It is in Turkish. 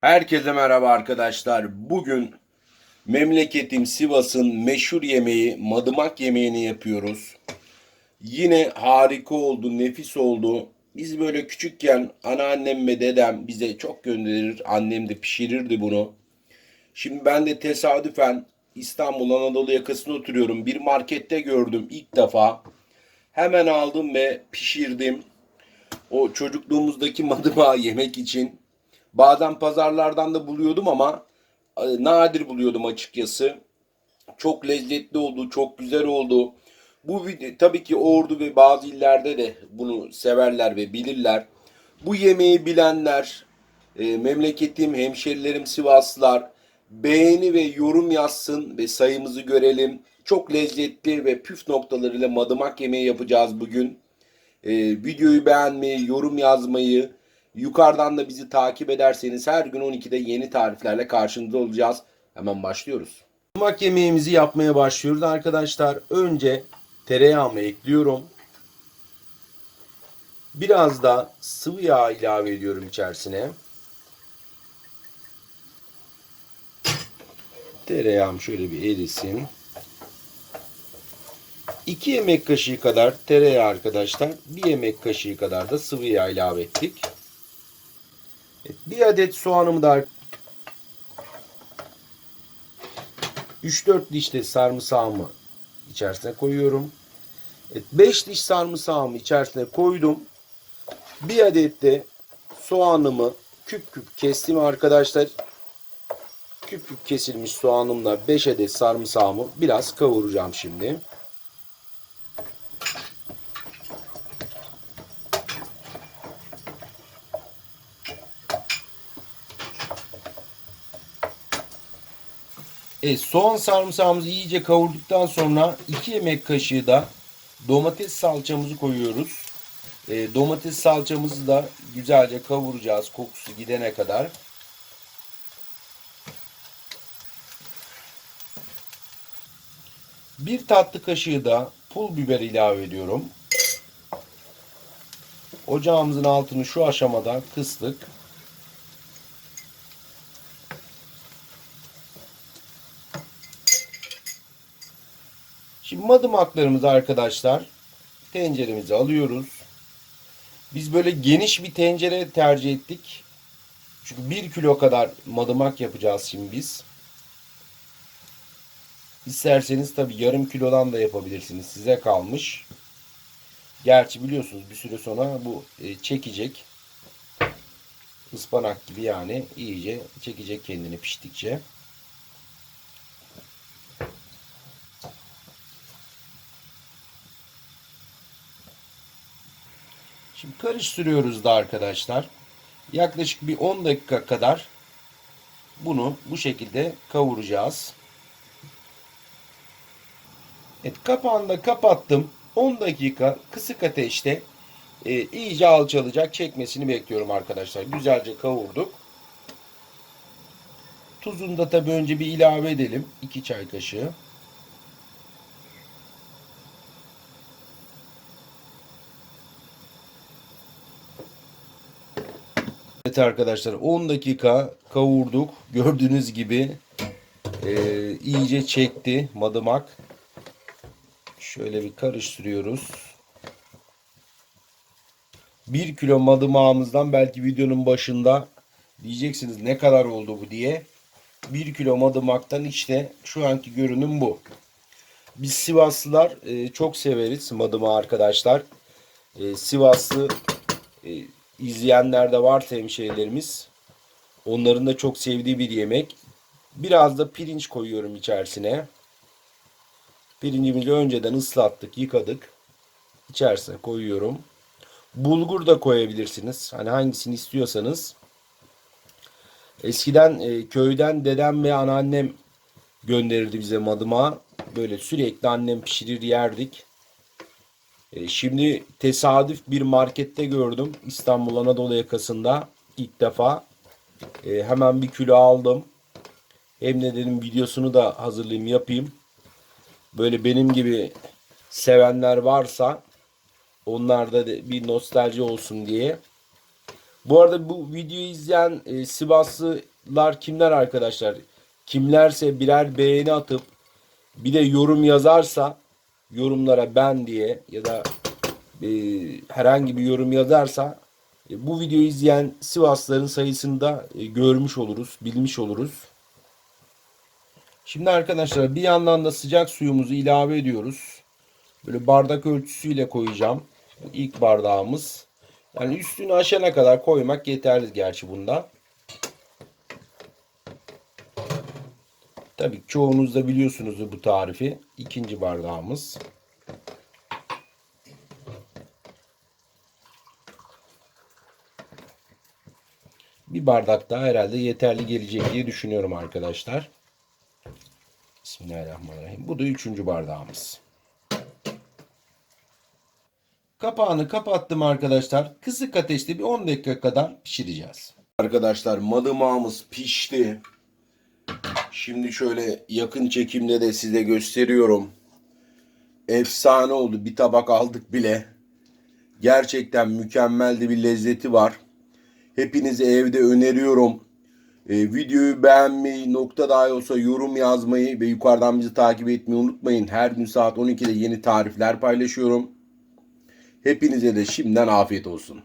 Herkese merhaba arkadaşlar. Bugün memleketim Sivas'ın meşhur yemeği madımak yemeğini yapıyoruz. Yine harika oldu, nefis oldu. Biz böyle küçükken anneannem ve dedem bize çok gönderir. Annem de pişirirdi bunu. Şimdi ben de tesadüfen İstanbul Anadolu yakasında oturuyorum. Bir markette gördüm ilk defa. Hemen aldım ve pişirdim. O çocukluğumuzdaki madımağı yemek için. Bazen pazarlardan da buluyordum ama e, nadir buluyordum açıkçası. Çok lezzetli oldu, çok güzel oldu. Bu video, tabii ki Ordu ve bazı illerde de bunu severler ve bilirler. Bu yemeği bilenler, e, memleketim, hemşerilerim Sivaslılar beğeni ve yorum yazsın ve sayımızı görelim. Çok lezzetli ve püf noktalarıyla madımak yemeği yapacağız bugün. E, videoyu beğenmeyi, yorum yazmayı, yukarıdan da bizi takip ederseniz her gün 12'de yeni tariflerle karşınızda olacağız. Hemen başlıyoruz. Madımak yemeğimizi yapmaya başlıyoruz arkadaşlar. Önce tereyağımı ekliyorum. Biraz da sıvı yağ ilave ediyorum içerisine. Tereyağım şöyle bir erisin. 2 yemek kaşığı kadar tereyağı arkadaşlar. 1 yemek kaşığı kadar da sıvı yağ ilave ettik. Evet, bir adet soğanımı da 3-4 diş de sarımsağımı içerisine koyuyorum. Evet, 5 diş sarımsağımı içerisine koydum. Bir adet de soğanımı küp küp kestim arkadaşlar. Küp küp kesilmiş soğanımla 5 adet sarımsağımı biraz kavuracağım şimdi. Evet, soğan sarımsağımızı iyice kavurduktan sonra 2 yemek kaşığı da domates salçamızı koyuyoruz. E, domates salçamızı da güzelce kavuracağız kokusu gidene kadar. Bir tatlı kaşığı da pul biber ilave ediyorum. Ocağımızın altını şu aşamada kıstık. Madımaklarımızı arkadaşlar tenceremize alıyoruz. Biz böyle geniş bir tencere tercih ettik. Çünkü bir kilo kadar madımak yapacağız şimdi biz. İsterseniz tabi yarım kilodan da yapabilirsiniz. Size kalmış. Gerçi biliyorsunuz bir süre sonra bu e, çekecek. Ispanak gibi yani iyice çekecek kendini piştikçe. Şimdi karıştırıyoruz da arkadaşlar. Yaklaşık bir 10 dakika kadar bunu bu şekilde kavuracağız. Evet kapağını da kapattım. 10 dakika kısık ateşte e, iyice alçalacak çekmesini bekliyorum arkadaşlar. Güzelce kavurduk. Tuzunu da tabi önce bir ilave edelim. 2 çay kaşığı. Evet arkadaşlar 10 dakika kavurduk. Gördüğünüz gibi e, iyice çekti madımak. Şöyle bir karıştırıyoruz. 1 kilo madımağımızdan belki videonun başında diyeceksiniz ne kadar oldu bu diye. 1 kilo madımaktan işte şu anki görünüm bu. Biz Sivaslılar e, çok severiz madımağı arkadaşlar. E, Sivaslı e, izleyenler de var hemşehrilerimiz. Onların da çok sevdiği bir yemek. Biraz da pirinç koyuyorum içerisine. Pirincimizi önceden ıslattık, yıkadık. İçerisine koyuyorum. Bulgur da koyabilirsiniz. Hani hangisini istiyorsanız. Eskiden e, köyden dedem ve anneannem gönderirdi bize madıma. Böyle sürekli annem pişirir yerdik. E, şimdi tesadüf bir markette gördüm. İstanbul Anadolu yakasında ilk defa. E, hemen bir kilo aldım. Hem de dedim videosunu da hazırlayayım yapayım. Böyle benim gibi sevenler varsa onlarda da bir nostalji olsun diye. Bu arada bu videoyu izleyen e, Sivaslı Sıvaslar kimler arkadaşlar? Kimlerse birer beğeni atıp bir de yorum yazarsa yorumlara ben diye ya da e, herhangi bir yorum yazarsa e, bu videoyu izleyen Sivasların sayısını da e, görmüş oluruz, bilmiş oluruz. Şimdi arkadaşlar bir yandan da sıcak suyumuzu ilave ediyoruz. Böyle bardak ölçüsüyle koyacağım. Bu ilk bardağımız. Yani üstünü aşana kadar koymak yeterli gerçi bunda. Tabii çoğunuz da biliyorsunuz bu tarifi. İkinci bardağımız. Bir bardak daha herhalde yeterli gelecek diye düşünüyorum arkadaşlar. Bismillahirrahmanirrahim. Bu da üçüncü bardağımız. Kapağını kapattım arkadaşlar. Kısık ateşte bir 10 dakika kadar pişireceğiz. Arkadaşlar madımağımız pişti. Şimdi şöyle yakın çekimde de size gösteriyorum. Efsane oldu. Bir tabak aldık bile. Gerçekten mükemmel bir lezzeti var. Hepinize evde öneriyorum. Ee, videoyu beğenmeyi, nokta dahi olsa yorum yazmayı ve yukarıdan bizi takip etmeyi unutmayın. Her gün saat 12'de yeni tarifler paylaşıyorum. Hepinize de şimdiden afiyet olsun.